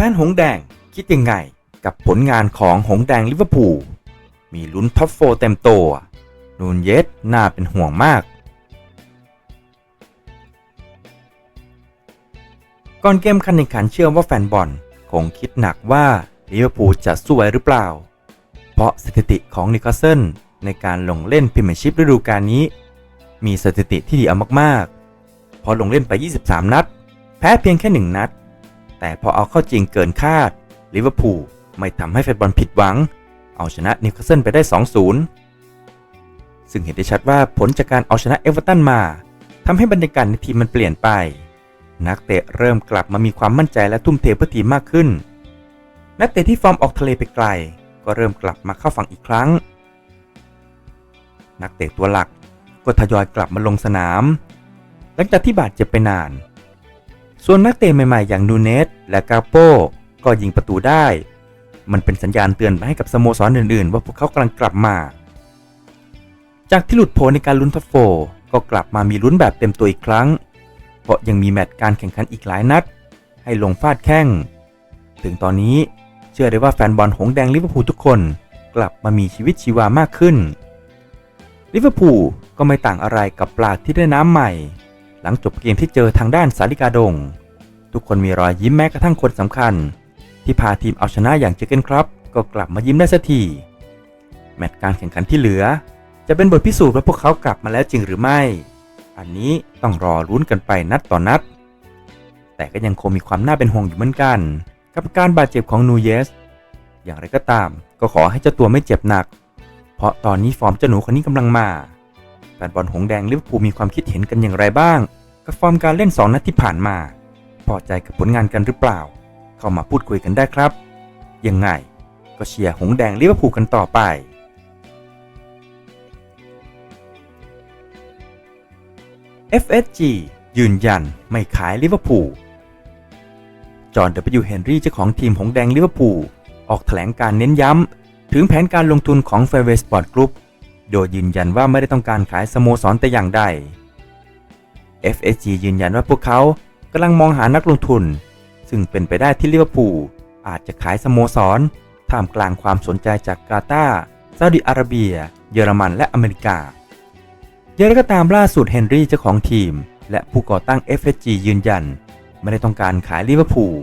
แฟนหงแดงคิดยังไงกับผลงานของหงแดงลิเวอร์พูลมีลุ้นท็อปโฟเต็มตัวนูนเยสน่าเป็นห่วงมาก ก่อนเกมการแข่งขันเชื่อว่าแฟนบอลคงคิดหนักว่าลิเวอร์พูลจะสู้ไหวหรือเปล่า เพราะสถิติของนิวคาสเซิลในการลงเล่นพรีเมียร์ชิพฤดูกาลนี้ มีสถิติที่ดีเอามากๆพอลงเล่นไป 23 นัด แพ้เพียงแค่ 1 นัด แต่พอเอาเข้าจริงเกินคาดลิเวอร์พูลไม่ทำให้แฟนบอลผิดหวัง เอาชนะนิวคาสเซิลไปได้ 2-0 ซึ่งเห็นได้ชัดว่าผลจากการเอาชนะเอเวอร์ตันมาทำให้บรรยากาศในทีมมันเปลี่ยนไป นักเตะเริ่มกลับมามีความมั่นใจและทุ่มเทเพื่อทีมมากขึ้น นักเตะที่ฟอร์มออกทะเลไปไกล ก็เริ่มกลับมาเข้าฝั่งอีกครั้ง นักเตะตัวหลักก็ทยอยกลับมาลงสนาม หลังจากที่บาดเจ็บไปนาน ส่วนนักเตะใหม่ๆ อย่างนูเนสและกาโปก็ยิงประตูได้ มันเป็นสัญญาณเตือนไปให้กับสโมสรอื่นๆ ว่าพวกเขากำลังกลับมา จากที่หลุดโผในการลุ้นท็อปโฟก็กลับมามีลุ้นแบบเต็มตัวอีกครั้ง เพราะยังมีแมตช์การแข่งขันอีกหลายนัด ให้ลงฟาดแข้ง ถึงตอนนี้เชื่อได้ว่าแฟนบอลหงแดงลิเวอร์พูลทุกคนกลับมามีชีวิตชีวามากขึ้นลิเวอร์พูลก็ไม่ต่างอะไรกับปลาที่ได้น้ำใหม่ หลังจบเกมที่เจอทางด้านสาลิกาดง ทุกคนมีรอยยิ้มแม้กระทั่งคนสำคัญ ที่พาทีมเอาชนะอย่างเจเกนครับ ก็กลับมายิ้มได้สักทีแมตช์การแข่งขันที่เหลือ จะเป็นบทพิสูจน์ว่าพวกเขากลับมาแล้วจริงหรือไม่ อันนี้ต้องรอลุ้นกันไปนัดต่อนัด แต่ก็ยังคงมีความน่าเป็นห่วงอยู่เหมือนกัน กับการบาดเจ็บของนูเยส อย่างไรก็ตาม ก็ขอให้เจ้าตัวไม่เจ็บหนัก เพราะตอนนี้ฟอร์มเจ้าหนูคนนี้กำลังมา แฟนบอลหงแดงลิเวอร์พูลมีความคิดเห็นกันอย่างไรบ้าง กับฟอร์มการเล่น 2 นัดที่ผ่านมา พอใจกับผลงานกันหรือเปล่า เข้ามาพูดคุยกันได้ครับ ยังไง ก็เชียร์หงแดงลิเวอร์พูลกันต่อไป FSG ยืนยันไม่ขายลิเวอร์พูลจอห์น W. เฮนรี่เจ้าของทีมหงแดงลิเวอร์พูลออกแถลงการเน้นย้ำ ถึงแผนการลงทุนของ Fairway Sport Group โดยยืนยันว่าไม่ได้ต้องการขายสโมสรแต่อย่างใด FSG ยืนยันว่าพวกเขากำลังมองหานักลงทุน ซึ่งเป็นไปได้ที่ลิเวอร์พูลอาจจะขายสโมสร ท่ามกลางความสนใจจากกาตาร์ซาอุดิอาระเบีย เยอรมันและอเมริกาอย่างไรก็ตามล่าสุดเฮนรี่เจ้าของทีม และผู้ก่อตั้ง FSG ยืนยัน ไม่ได้ต้องการขายลิเวอร์พูล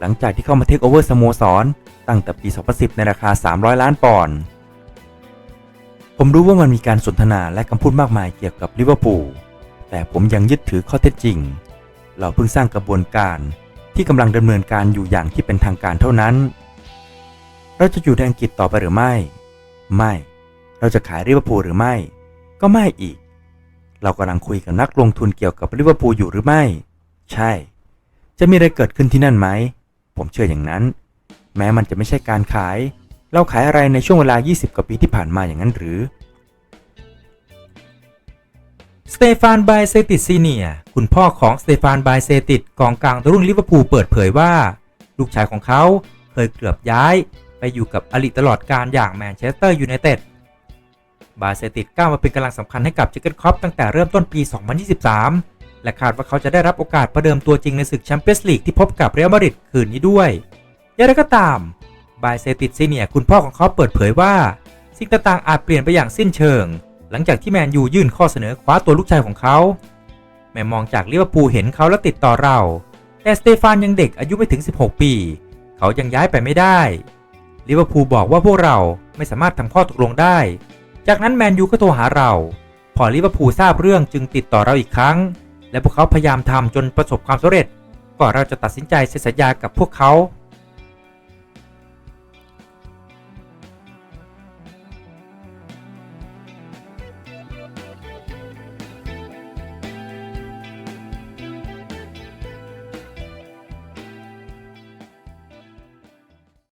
หลังจากที่เข้ามาเทคโอเวอร์สโมสรตั้งแต่ปี 2010 ในราคา 300 ล้านปอนด์ ผมรู้ว่ามันมีการสนทนาและคำพูดมากมายเกี่ยวกับลิเวอร์พูล แต่ผมยังยึดถือข้อเท็จจริง เราเพิ่งสร้างกระบวนการที่กำลังดำเนินการอยู่อย่างที่เป็นทางการเท่านั้น เราจะอยู่ในอังกฤษต่อไปหรือไม่ ไม่ เราจะขายลิเวอร์พูลหรือไม่ ก็ไม่อีก เรากำลังคุยกับนักลงทุนเกี่ยวกับลิเวอร์พูลอยู่หรือไม่ ใช่ จะมีอะไรเกิดขึ้นที่นั่นไหม ผมเชื่ออย่างนั้น แม้มันจะไม่ใช่การขาย เราขายอะไรในช่วงเวลา 20 กว่าปีที่ผ่านมาอย่างนั้นหรือ สเตฟานไบเซติสซีเนียคุณพ่อของสเตฟานไบเซติสกองกลางตัวรุ่งลิเวอร์พูลเปิดเผยว่า ลูกชายของเขาเคยเกือบย้าย ไปอยู่กับอลิตลอดการอย่างแมนเชสเตอร์ยูไนเต็ด บาเซติสก้าวมาเป็นกำลังสำคัญให้กับเจเกนครอปตั้งแต่เริ่มต้นปี 2023 และคาดว่าเขาจะได้รับโอกาสประเดิมตัวจริงในศึกแชมเปี้ยนส์ลีกที่พบกับเรอัลมาดริดคืนนี้ด้วยอย่างไรก็ตาม บายเซติสซีเนียคุณพ่อของเขาเปิดเผยว่าสิ่งต่างๆอาจเปลี่ยนไปอย่างสิ้นเชิง หลังจากที่แมนยูยื่นข้อเสนอคว้าตัวลูกชายของเขา แม่มองจากลิเวอร์พูลเห็นเขาและติดต่อเรา แต่สเตฟานยังเด็กอายุไม่ถึง 16 ปี เขายังย้ายไปไม่ได้ลิเวอร์พูลบอกว่าพวกเราไม่สามารถทำข้อตกลงได้ จากนั้นแมนยูก็โทรหาเรา พอลิเวอร์พูลทราบเรื่องจึงติดต่อเราอีกครั้ง และพวกเขาพยายามทำจนประสบความสำเร็จก่อนเราจะตัดสินใจเซ็นสัญญากับพวกเขา